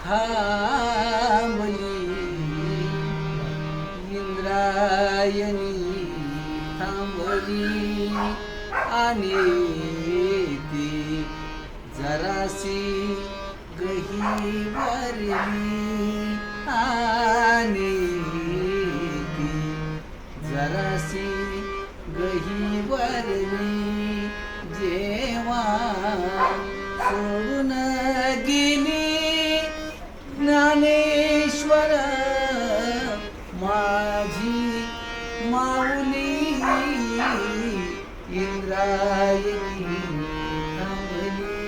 थांबली. इंद्रायणी थांबली. आणि ती जराशी गही भरली आणि ती जराशी गही ज्ञानेश्वर माझी माऊली इंद्रायणी थांबली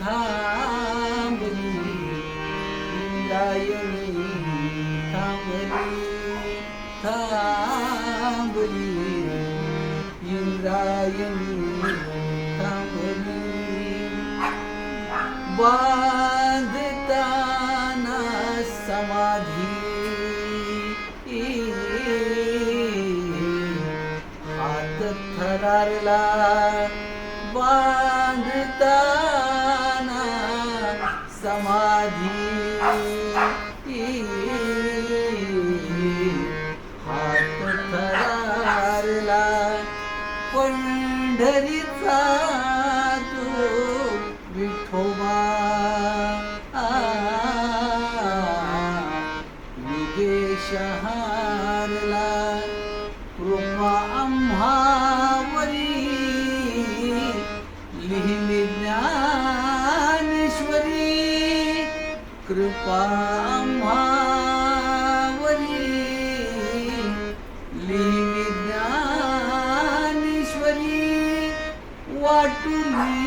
थांबली. इंद्रायणी थांबली थांबली. इंद्रायणी थांबली. बांधताना थरारला बांधताना समाधी हात थरारला पंढरीचा तो विठोबा. विदेश हारला कृपा आम्हा लिहिली ज्ञानेश्वरी कृपा आम्हावरी लिहिली ज्ञानेश्वरी वाटुली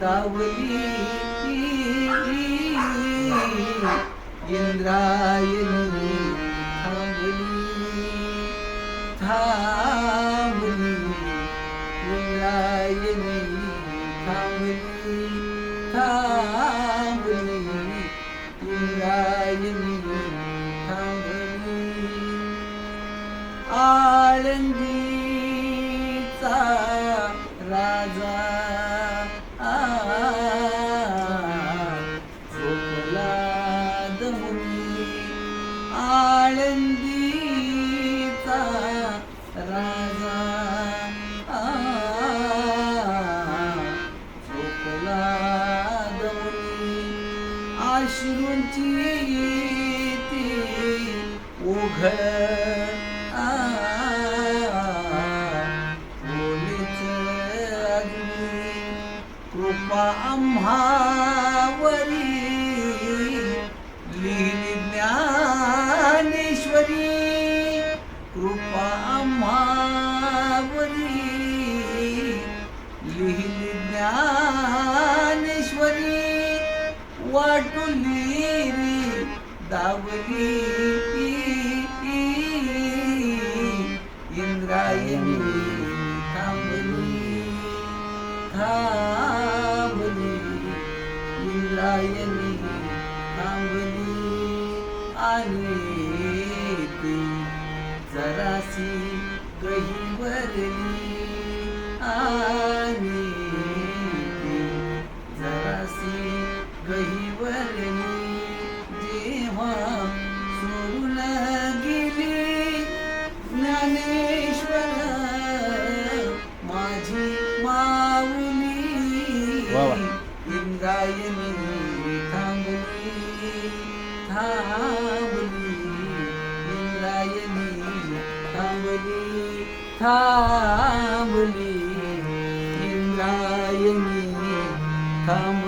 दावली इंद्रायणी थांबली थांबली आळंदीचा राजा झोपला दमुनी आळंदीचा अश्रुची ती ओघळ आ, बोलीच कृपा आम्हावरी लिहिली ज्ञानेश्वरी कृपा आम्हावरी लिहिली ज्ञानेश्वरी. वाटुली रे दावली इंद्रायणी थांबली थांबली. इंद्रायणी थांबली आणि वा. इंद्रायणी थांबली थांबली इंद्रायणी थांबली थांबली इंद्रायणी थांबली